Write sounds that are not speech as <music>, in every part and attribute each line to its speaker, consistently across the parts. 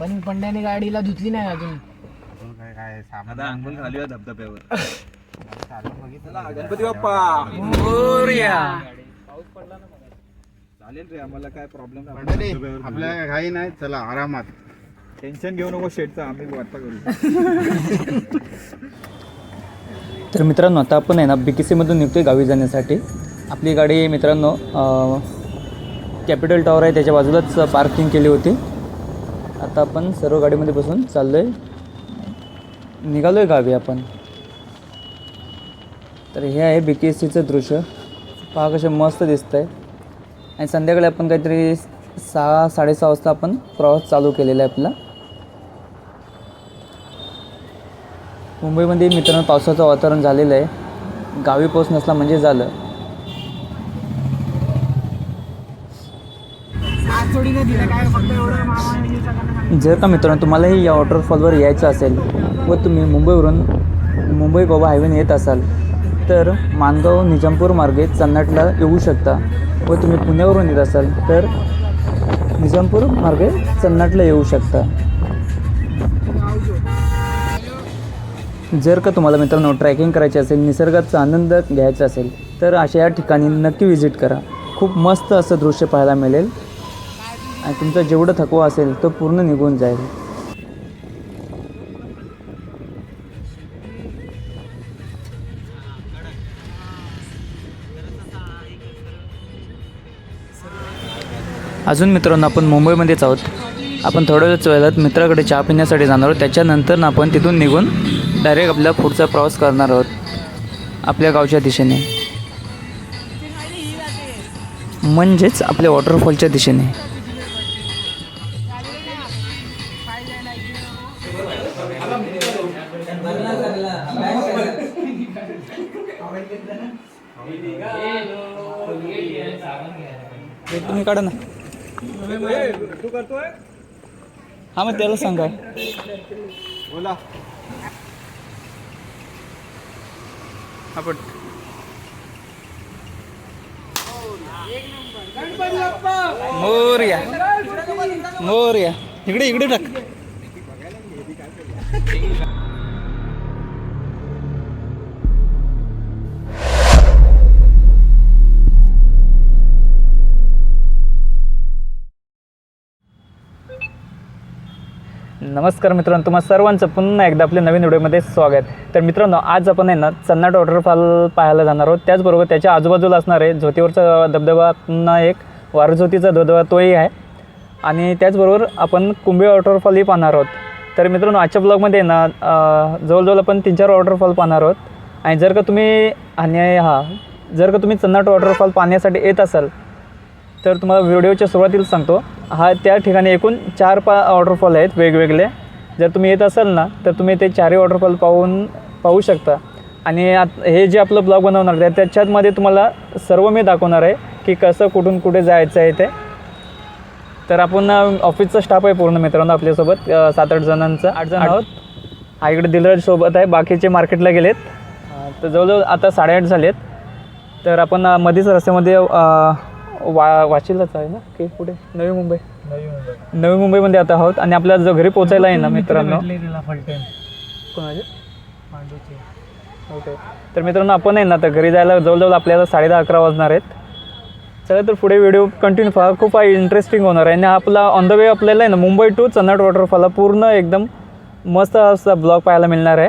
Speaker 1: पण पंड्याने गाडीला धुतली नाही अजून.
Speaker 2: अजून काय काय सामान
Speaker 3: आता घालूया धबधब्यावर.
Speaker 2: चालून बघितलं.
Speaker 3: गणपती बाप्पा. चालेल रे आम्हाला काय प्रॉब्लेम
Speaker 2: मंडळी, आपल्या घाई नाही चला आरामात.
Speaker 3: टेन्शन घेऊ नको शेटचा आम्ही वार्ता करू.
Speaker 4: तर मित्रांनो आता आपण आहे ना बी के सीमधून निघतोय गावी जाण्यासाठी. आपली गाडी मित्रांनो कॅपिटल टॉवर आहे त्याच्या बाजूलाच पार्किंग केली होती. आता आपण सर्व गाडीमध्ये बसून चाललो आहे निघालो आहे गावी आपण. तर हे आहे बी के एस सीचं दृश्य. पहा कसे मस्त दिसतं आहे आणि संध्याकाळी आपण काहीतरी सहा साडेसहा वाजता आपण प्रवास चालू केलेला आहे आपला. मुंबईमध्ये मित्रांनो पावसाचं वातावरण झालेलं आहे. गावी पोच नसला म्हणजे झालं
Speaker 1: जोडीने दिलं काय फक्त एवढं मामाने सगळ्यांना सांगितलं.
Speaker 4: जर का मित्रांनो तुम्हालाही या वॉटरफॉलवर यायचं असेल व तुम्ही मुंबईवरून मुंबई गोवा हायवेने येत असाल तर मानगाव निजामपूर मार्गे चन्नाटला येऊ शकता व तुम्ही पुण्यावरून येत असाल तर निजामपूर मार्गे चन्नाटला येऊ शकता. जर का तुम्हाला मित्रांनो ट्रॅकिंग करायची असेल निसर्गाचा आनंद घ्यायचा असेल तर अशा या ठिकाणी नक्की व्हिजिट करा. खूप मस्त असं दृश्य पाहायला मिळेल. आणि तुमचा जेवढं थकवा असेल तो पूर्ण निघून जाईल. अजून मित्रांनो आपण मुंबईमध्येच आहोत. आपण थोड्या वेळ वेळात मित्राकडे चहा पिण्यासाठी जाणार आहोत. त्याच्यानंतर ना आपण तिथून निघून डायरेक्ट आपला पुढचा प्रवास करणार आहोत. आपल्या गावच्या दिशेने. म्हणजेच आपल्या वॉटरफॉलच्या दिशेने. काढा ना. हा मग त्याला सांगा.
Speaker 3: बोला.
Speaker 4: आपण मोरया. मोरया. इकडे इकडे टाक. नमस्कार मित्रांनो तुम्हा सर्वांचं पुन्हा एकदा आपल्या नवीन व्हिडिओमध्ये स्वागत. तर मित्रांनो आज आपण आहे ना चन्नाट वॉटरफॉल पाहायला जाणार आहोत. त्याचबरोबर त्याच्या आजूबाजूला असणार आहे झोतीवरचा धबधबा पुन्हा एक वारझोतीचा धबधबा तोही आहे. आणि त्याचबरोबर आपण कुंभे वॉटरफॉलही पाहणार आहोत. तर मित्रांनो आजच्या ब्लॉगमध्ये ना जवळजवळ आपण तीन चार वॉटरफॉल पाहणार आहोत. आणि जर का तुम्ही आणि हा जर का तुम्ही चन्नाट वॉटरफॉल पाहण्यासाठी येत असाल तर तुम्हाला व्हिडिओच्या सुरुवातीला सांगतो. हा त्या ठिकाणी एकूण चार पा वॉटरफॉल आहेत वेगवेगळे. जर तुम्ही येत असाल ना तर तुम्ही ते चारही वॉटरफॉल पाहून पाहू शकता. आणि आत हे जे आपलं ब्लॉग बनवणार आहे त्याच्यामध्ये तुम्हाला सर्व मी दाखवणार आहे की कसं कुठून कुठे जायचं आहे ते. तर आपण ऑफिसचा स्टाफ आहे पूर्ण मित्रांनो आपल्यासोबत. सात आठ जणांचा. आठ जण आहोत. हा इकडे दिलराज सोबत आहे. बाकीचे मार्केटला गेलेत. तर जवळजवळ आता साडेआठ झालेत. तर आपण मध्येच रस्त्यामध्ये वा वाशीलाच आहे ना? की पुढे? नवी मुंबई? नवी मुंबईमध्ये आता आहोत आणि आपल्याला जो घरी पोचायला आहे ना मित्रांनो. कोणाचे? ओके. तर मित्रांनो आपण आहे ना तर घरी जायला जवळजवळ आपल्याला साडे दहा अकरा वाजणार आहेत. चला तर पुढे व्हिडिओ कंटिन्यू पहा. खूप इंटरेस्टिंग होणार आहे. आणि आपला ऑन द वे आपल्याला आहे ना मुंबई टू चन्नाट वॉटरफॉल हा पूर्ण एकदम मस्त असा ब्लॉग पाहायला मिळणार आहे.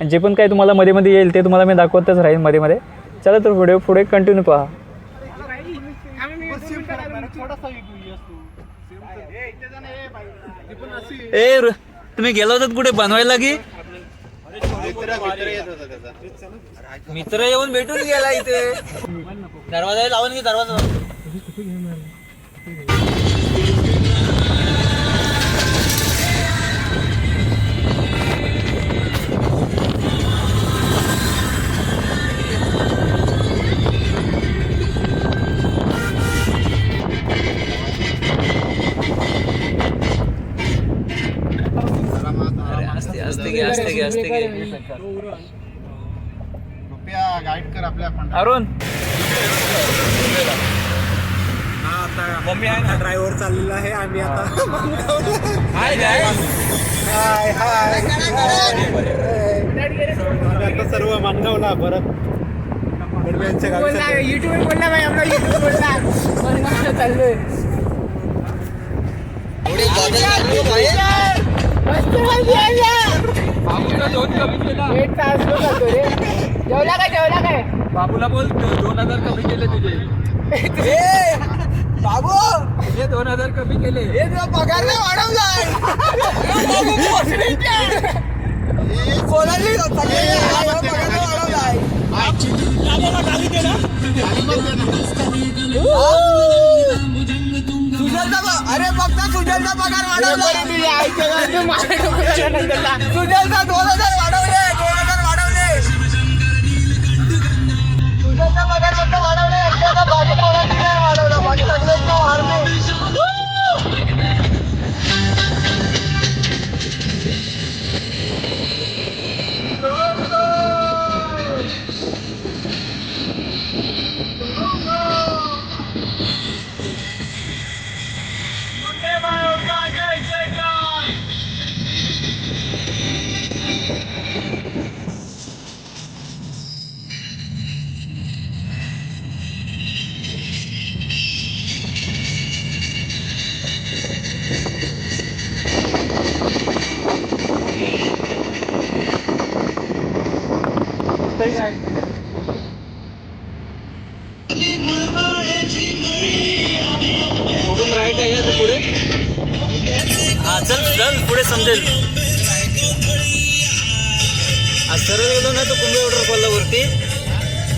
Speaker 4: आणि जे पण काही तुम्हाला मध्ये मध्ये येईल ते तुम्हाला मी दाखवतच राहील मध्ये मध्ये. चला तर व्हिडिओ पुढे कंटिन्यू पहा. ए र- तुम्ही गेला होतात कुठे? बनवायला की? मित्र येऊन भेटून गेला इथे. दरवाजा लावून की दरवाजा असते
Speaker 2: गाईड कर आपल्या
Speaker 4: अरुण.
Speaker 1: आता ड्रायव्हर चाललेला आहे आम्ही आता हाय हाय हाय. आता सर्व मांडवला परत
Speaker 5: युट्यूब बोलला भाई आपला युट्यूब बोलला. चाललोय. मस्त मजा आली. एक तास रे. जेवला काय जेवला काय?
Speaker 1: बाबूला बोल दोन हजार कमी केले तुझे.
Speaker 5: बाबू!
Speaker 1: हे दोन हजार कमी केले.
Speaker 5: हे पगार नाही वाढवलाय. नाही? वाढवलाय. अरे फक्त सुजलचा पगार वाढवला. सुजलचा दोन हजार वाढवले दोन हजार वाढवले. सुजलचा पगार फक्त वाढवले नाही वाढवला. बाकी सगळ्यांचा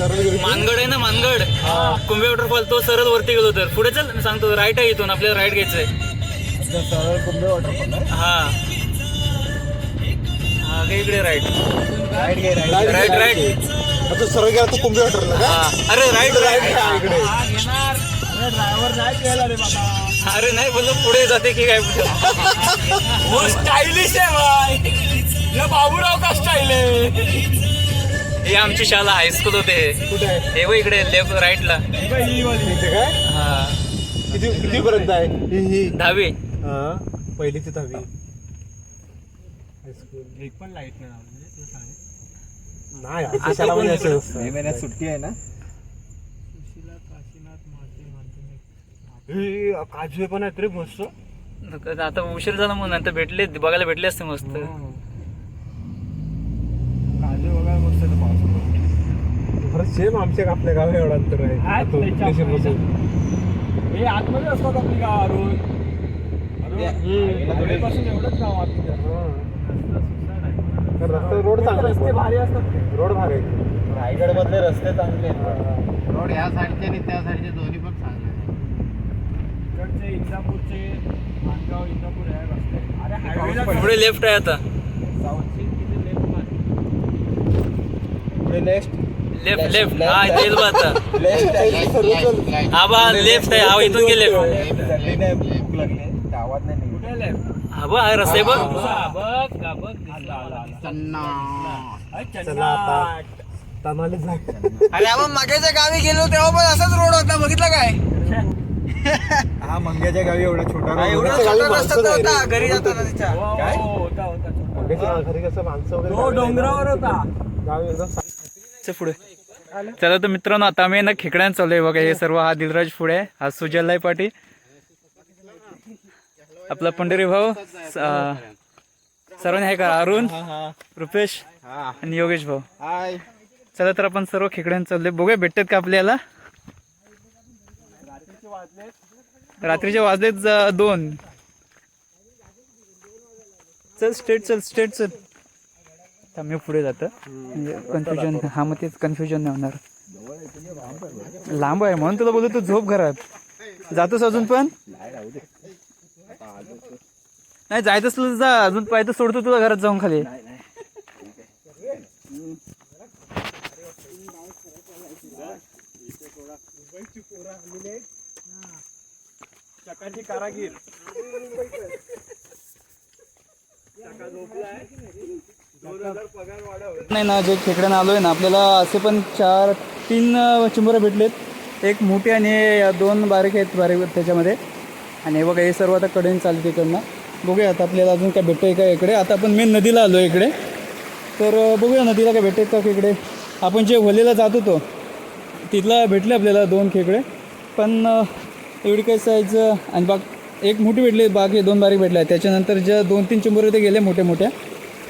Speaker 4: मानगड आहे ना मानगड. कुंभे वॉटरफॉल तो सरळ वरती गेलो तर. पुढे चल मी सांगतो राईट आहे इथून आपल्याला राईट घ्यायचंय. हा. हा इकडे राईट राईट राईट
Speaker 1: सरळ गेला तू कुंभी हॉटेलला
Speaker 4: हा. अरे राईट राईट
Speaker 1: ड्रायव्हर नाही केला रे बाबा.
Speaker 4: अरे नाही बोललो पुढे जाते की काय <laughs>
Speaker 1: हो स्टायलिश आहे भाई. या बाबूराव का स्टाईल आहे?
Speaker 4: हे आमची शाळा हायस्कूल होते.
Speaker 1: कुठे आहे?
Speaker 4: हे बघ इकडे लेफ्ट राईटला
Speaker 1: ही इथे काय
Speaker 4: हा.
Speaker 1: किती किती पर्यंत आहे? ही ही.
Speaker 4: दहावी.
Speaker 1: हा पहिली ते दहावी हायस्कूल एक पण लाइट नाही म्हणजे
Speaker 4: इकडं?
Speaker 1: असं असतं.
Speaker 2: महिन्यात सुट्टी आहे ना?
Speaker 1: हे, काजू पण आहेत रे मस्त.
Speaker 4: आता उशीर झाला म्हणून नंतर भेटले बघायला भेटले असते मस्त.
Speaker 1: काजू बघा मस्त आहे पावसात खरंच सेम आमच्या आपल्या गावी एवढा अंतर आहे. हे आतमध्ये असतात आपली गाव अरुण. पासून एवढंच गाव रस्ता रोड चांगला रस्ते भारी असतात. रोड भारी आहे.
Speaker 2: रायगड मधले रस्ते चांगले आहेत. रोड या साईडचे आणि त्या साईडचे दोन्ही पण चांगले आहेत.
Speaker 1: इकडचे इंदापूरचे मानगाव इंदापूर आहे रस्ते अरे हायवेला
Speaker 4: पुढे लेफ्ट आहे आता. लेफ्ट लेफ्ट हा आता हा लेफ्ट आहे हा इथून गेले
Speaker 2: गावात नाही निघत.
Speaker 1: कुठे left?
Speaker 4: हा बा हा रस्ता आहे बघ
Speaker 1: चला आता तमाले जा
Speaker 5: अरे आपण मागेच्या गावी गेलो तेव्हा पण असाच रोड होता बघितला काय
Speaker 1: हा मंग्याच्या गावी एवढा छोटा
Speaker 5: एवढा
Speaker 1: होता.
Speaker 5: छोटा रस्ता तर होता घरी जाताना तिच्या
Speaker 1: काय होता होता मंग्याच्या घरी कसं माणसं वगैरे डोंगरावर होता गावी एकदम
Speaker 4: पुढे. चला तर मित्रांनो आता आम्ही ना खेकड्यान चाललोय बघा हे सर्व हा दिलराज पुढे आहे. हा सुजललाय पाटी आपला पंढरी भाऊ सर्वांनी आहे का? अरुण रुपेश आणि योगेश भाऊ.
Speaker 2: हाय.
Speaker 4: चला तर आपण सर्व खेकड्यान चाललोय. बघूया भेटतात का आपल्याला? रात्रीचे वाजलेत ज- दोन. चल स्ट्रेट चल स्ट्रेट चल. कमी मी पुढे जातं. म्हणजे कन्फ्युजन हा मग तेच कन्फ्युजन नाही होणार. लांब आहे म्हणून तुला बोलतो तू झोप घरात. जातोस अजून पण? नाही जायचं असलं जा. अजून पाहिजे सोडतो तुला घरात जाऊन खाली.
Speaker 1: कारागीर
Speaker 4: नाही ना जे खेकड्यानं आहे ना आपल्याला असे पण चार तीन चिंबरं भेटलेत. एक मोठी आणि दोन बारीक आहेत बारीक त्याच्यामध्ये. आणि हे बघा हे सर्व आता कडेन चालते तिकडनं. बघूया आता आपल्याला अजून काय भेटतं आहे का इकडे. आता आपण मेन नदीला आलो इकडे. तर बघूया नदीला काय भेटत का खेकडे. आपण जे होलीला जात होतो तिथला भेटले आपल्याला दोन खेकडे. पण एवढी काही साईज आणि बाग एक मोठी भेटली बाग हे दोन बारीक भेटल्या. त्याच्यानंतर ज्या दोन तीन चिंबोरे ते गेले मोठ्या मोठ्या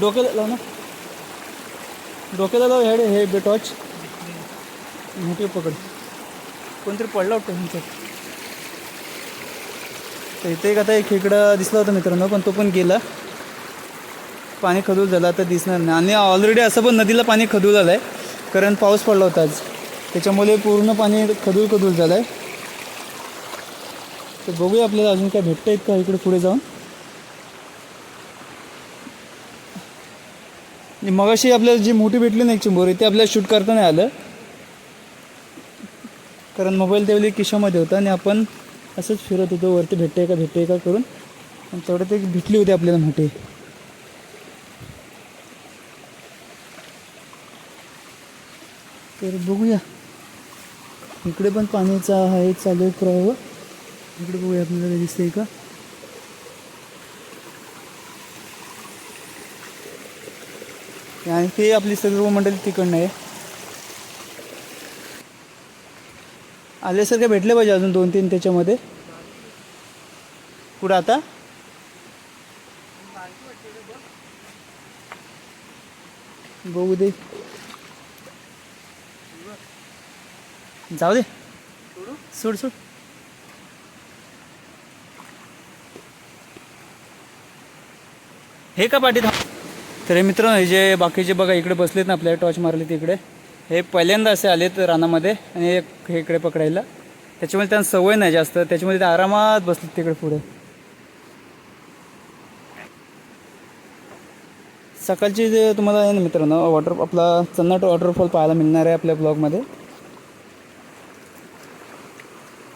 Speaker 4: डोक्याला लाव ना. डोक्याला लाव हेड हे बेटॉच मोठी पकड. कोणतरी पडला वाटतं तुमचं? तर इथे एक आता एक खेकडा दिसला होता मित्रांनो पण तो पण गेला. पाणी खदूल झालं आता दिसणार नाही. आणि ऑलरेडी असं पण नदीला पाणी खदूल आलं आहे कारण पाऊस पडला होता आज. त्याच्यामुळे पूर्ण पाणी खदूल खदूल झालं आहे तर बघूया आपल्याला अजून काय भेटतं आहेत का इकडे पुढे जाऊन. आणि मगाशी आपल्याला जी मोठी भेटली ना एक चिंबोरी ते आपल्याला शूट करता नाही आलं. कारण मोबाईल त्यावेळी किशामध्ये होता आणि आपण असंच फिरत होतो वरती भेटते का भेटते का करून. आणि तेवढं ते भेटली होती आपल्याला मोठी. तर बघूया. इकडे पण पाण्याचा आहे चालू आहे प्रवाह इकडे बघूया आपल्याला दिसतंय का? आणि ते आपली सर्व मंडळी तिकडनं आहे. आल्यासारखे भेटले पाहिजे अजून दोन तीन त्याच्यामध्ये. पुढं आता? बघू दे. जाऊ दे. सोड सोड. हे का पाठीत तर हे मित्र हे जे बाकीचे बघा इकडे बसलेत ना आपल्या टॉर्च मारले तिकडे हे पहिल्यांदा असे आलेत रानामध्ये आणि हे हे इकडे पकडायला. त्याच्यामुळे त्यांना सवय नाही जास्त. त्याच्यामुळे ते आरामात बसलेत तिकडे पुढे. सकाळची जे तुम्हाला आहे ना मित्रांनो वॉटर आपला चन्नाट वॉटरफॉल पाहायला मिळणार आहे आपल्या ब्लॉगमध्ये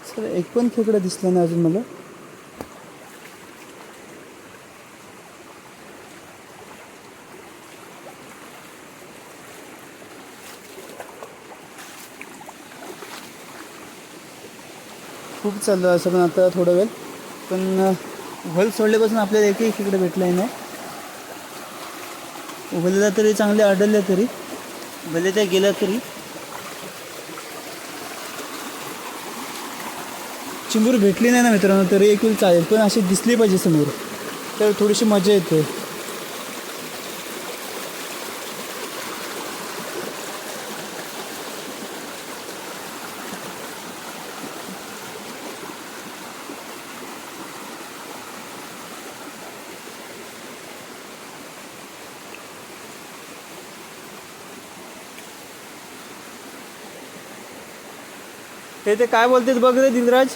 Speaker 4: सर एक पण खेकडं दिसलं नाही अजून मला. खूप चाललं असं पण आता थोडा वेळ. पण व्हल सोडल्यापासून आपल्याला एकही इकडे भेटलं नाही. व्हलला तरी चांगले आढळल्या तरी. भले त्या गेल्या तरी. चिंबूर भेटली नाही ना मित्रांनो तरी एक वेळ चालेल. पण अशी दिसली पाहिजे समोर. तर थोडीशी मजा येते. ते ते काय बोलतेत बघ रे दिलराज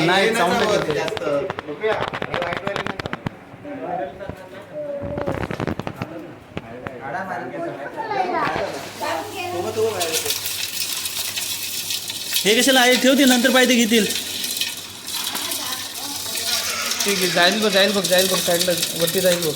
Speaker 4: नाही sound येतोय.
Speaker 2: जास्त बघूया हे वाईटवाले नाही चालत.
Speaker 4: हे कशाला आहे ठेवतील? नंतर पाहिजे घेतील. ठीक आहे जाईल बघ जाईल बघ जाईल बघ साईडला वरती जाईल बघ.